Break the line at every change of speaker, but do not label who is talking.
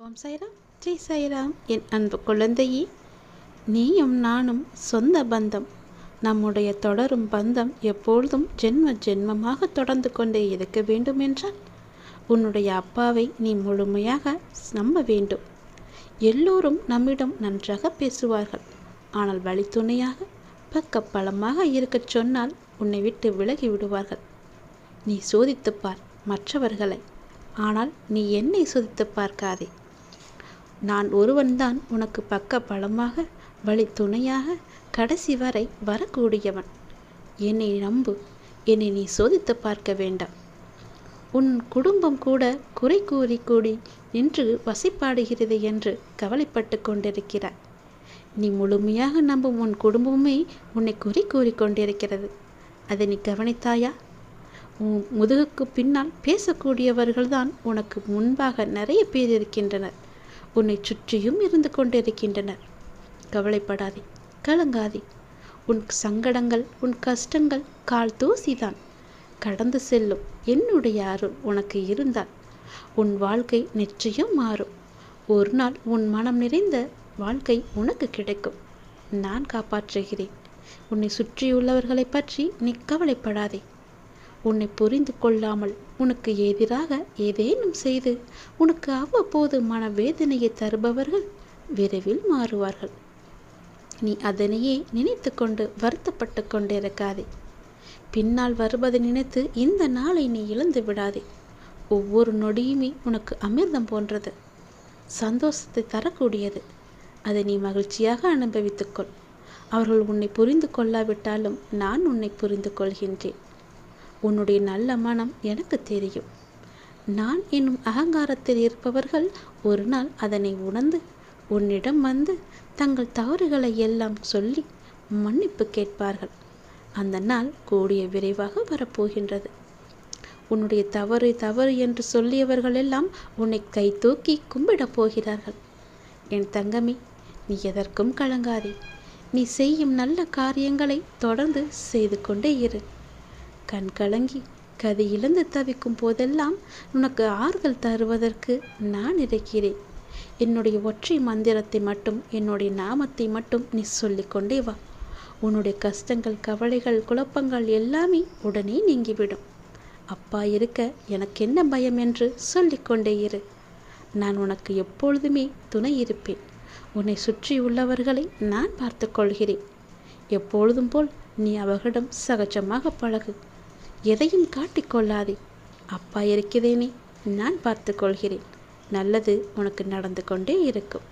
ஓம் சாய்ராம் ஜெய் சாய்ராம் என் அன்பு குழந்தையே நீயும் நானும் சொந்த பந்தம். நம்முடைய தொடரும் பந்தம் எப்பொழுதும் ஜென்ம ஜென்மமாக தொடர்ந்து கொண்டே இருக்க வேண்டும் என்றால் உன்னுடைய அப்பாவை நீ முழுமையாக நம்ப வேண்டும். எல்லோரும் நம்மிடம் நன்றாக பேசுவார்கள். ஆனால் வழித்துணையாக பக்கப்பலமாக இருக்கச் சொன்னால் உன்னை விட்டு விலகி விடுவார்கள். நீ சோதித்துப் பார் மற்றவர்களை. ஆனால் நீ என்னை சோதித்துப் பார்க்காதே. நான் ஒருவன்தான் உனக்கு பக்க பலமாக வழி துணையாக கடைசி வரை வரக்கூடியவன். என்னை நம்பு என்னை நீ சோதித்து பார்க்க வேண்டாம். உன் குடும்பம் கூட குறை கூறி கூடி நின்று வசைப்பாடுகிறது என்று கவலைப்பட்டு கொண்டிருக்கிறாய். நீ முழுமையாக நம்பும் உன் குடும்பமே உன்னை குறை கூறி கொண்டிருக்கிறது. அதை நீ கவனித்தாயா? உன் முதுகுக்கு பின்னால் பேசக்கூடியவர்கள்தான் உனக்கு முன்பாக நிறைய பேர் இருக்கின்றனர். உன்னை சுற்றியும் இருந்து கொண்டிருக்கின்றனர் கவலைப்படாதே கலங்காதே. உன் சங்கடங்கள் உன் கஷ்டங்கள் கால் தூசிதான். கடந்து செல்லும் என்னுடைய அருள் உனக்கு இருந்தால் உன் வாழ்க்கை நிச்சயம் மாறும். ஒரு நாள் உன் மனம் நிறைந்த வாழ்க்கை உனக்கு கிடைக்கும். நான் காப்பாற்றுகிறேன். உன்னை சுற்றியுள்ளவர்களை பற்றி நீ கவலைப்படாதே. உன்னை புரிந்து கொள்ளாமல் உனக்கு எதிராக ஏதேனும் செய்து உனக்கு அவ்வப்போது மனவேதனையை தருபவர்கள் விரைவில் மாறுவார்கள். நீ அதனையே நினைத்து கொண்டு வருத்தப்பட்டு கொண்டிருக்காதே. பின்னால் வருவதை நினைத்து இந்த நாளை நீ இழந்து விடாதே. ஒவ்வொரு நொடியுமே உனக்கு அமிர்தம் போன்றது. சந்தோஷத்தை தரக்கூடியது. அதை நீ மகிழ்ச்சியாக அனுபவித்துக்கொள் அவர்கள் உன்னை புரிந்து கொள்ளாவிட்டாலும் நான் உன்னை புரிந்து கொள்கின்றேன். உன்னுடைய நல்ல மனம் எனக்கு தெரியும். நான் என்னும் அகங்காரத்தில் இருப்பவர்கள் ஒரு நாள் அதனை உணர்ந்து உன்னிடம் வந்து தங்கள் தவறுகளை எல்லாம் சொல்லி மன்னிப்பு கேட்பார்கள். அந்த நாள் கூடிய விரைவாக வரப்போகின்றது. உன்னுடைய தவறு தவறு என்று சொல்லியவர்கள் எல்லாம் உன்னை கை தூக்கி கும்பிடப் போகிறார்கள். என் தங்கமே நீ எதற்கும் கலங்காதே. நீ செய்யும் நல்ல காரியங்களை தொடர்ந்து செய்து கொண்டே இரு. கண் கலங்கி கதை இழந்து தவிக்கும் போதெல்லாம் உனக்கு ஆறுதல் தருவதற்கு நான் இருக்கிறேன். என்னுடைய ஒற்றை மந்திரத்தை மட்டும் என்னுடைய நாமத்தை மட்டும் நீ சொல்லிக்கொண்டே வா. உன்னுடைய கஷ்டங்கள் கவலைகள் குழப்பங்கள் எல்லாமே உடனே நீங்கிவிடும். அப்பா இருக்க எனக்கு என்ன பயம் என்று சொல்லிக்கொண்டே இரு. நான் உனக்கு எப்பொழுதுமே துணை இருப்பேன். உன்னை சுற்றி உள்ளவர்களை நான் பார்த்து கொள்கிறேன். எப்பொழுதும் போல் நீ அவர்களிடம் சகஜமாக பழகு. எதையும் காட்டிக்கொள்ளாதே. அப்பா இருக்கிறேனே நான் பார்த்து கொள்கிறேன் நல்லது உனக்கு நடந்து கொண்டே இருக்கும்.